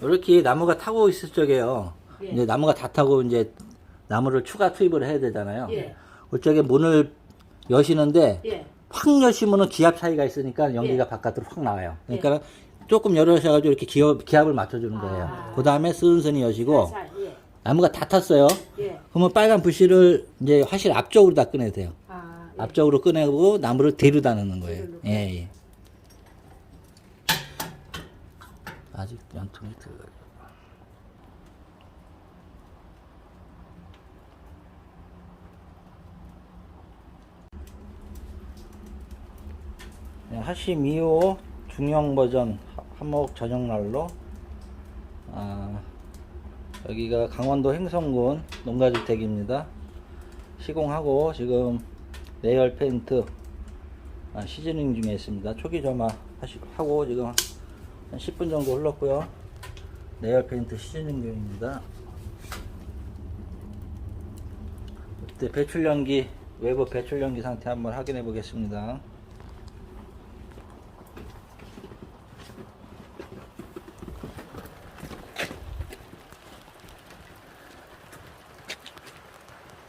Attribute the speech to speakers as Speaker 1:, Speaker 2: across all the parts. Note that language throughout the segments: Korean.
Speaker 1: 이렇게 나무가 타고 있을 적에요.
Speaker 2: 예.
Speaker 1: 이제 나무가 다 타고 이제 나무를 추가 투입을 해야 되잖아요.
Speaker 2: 예.
Speaker 1: 그쪽에 문을 여시는데
Speaker 2: 예.
Speaker 1: 확 여시면은 기압 차이가 있으니까 연기가
Speaker 2: 예.
Speaker 1: 바깥으로 확 나와요. 그러니까 조금 열으셔가지고 이렇게 기압, 기압을 맞춰주는 거예요.
Speaker 2: 아.
Speaker 1: 그 다음에 스은스니 여시고
Speaker 2: 살살. 예.
Speaker 1: 나무가 다 탔어요.
Speaker 2: 예.
Speaker 1: 그러면 빨간 불씨를 이제 화실 앞쪽으로 다 꺼내야 돼요.
Speaker 2: 아, 예.
Speaker 1: 앞쪽으로 꺼내고 나무를 뒤로다 넣는 거예요. 예, 예. 아직 연통이 들어가요. 네, 하심 2호 중형 버전 하- 한목 저녁 난로 아, 여기가 강원도 행성군 농가주택입니다. 시공하고 지금 내열 페인트 아, 시즈닝 중에 있습니다. 초기 점화 하시, 하고 지금 한 10분 정도 흘렀고요. 내열 페인트 시즈닝 중입니다. 이때 배출 연기 외부 배출 연기 상태 한번 확인해 보겠습니다.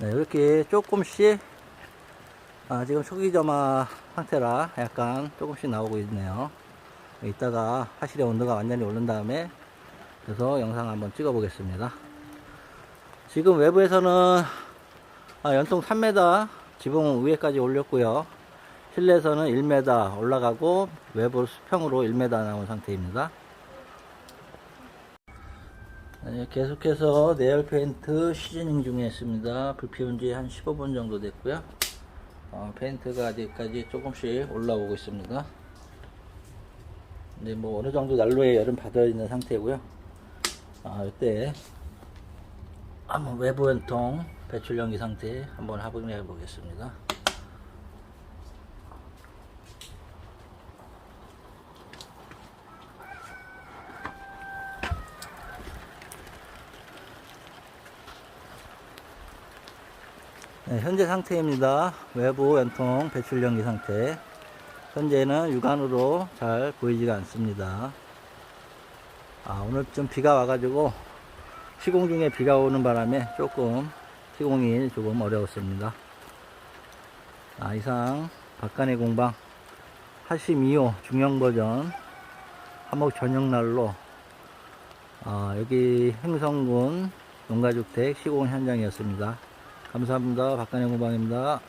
Speaker 1: 네, 이렇게 조금씩 아, 지금 초기 점화 상태라 약간 조금씩 나오고 있네요. 이따가 화실의 온도가 완전히 오른 다음에 그래서 영상 한번 찍어 보겠습니다. 지금 외부에서는 아, 연통 3m 지붕 위에까지 올렸고요. 실내에서는 1m 올라가고 외부 수평으로 1m 나온 상태입니다. 네, 계속해서 내열 페인트 시즈닝 중에 있습니다. 불 피운 지 한 15분 정도 됐고요. 어, 페인트가 아직까지 조금씩 올라오고 있습니다. 이제 뭐 어느 정도 난로에 열은 받아 있는 상태고요. 아, 이때 한번 외부 연통 배출 연기 상태 한번 확인해 보겠습니다. 네, 현재 상태입니다. 외부 연통 배출 연기 상태. 현재는 육안으로 잘 보이지가 않습니다. 아, 오늘 좀 비가 와가지고 시공 중에 비가 오는 바람에 조금 시공이 조금 어려웠습니다. 아, 이상 박간의 공방 하심 2호 중형 버전 한목 전용 날로 아, 여기 행성군 농가주택 시공 현장이었습니다. 감사합니다. 박간의 공방입니다.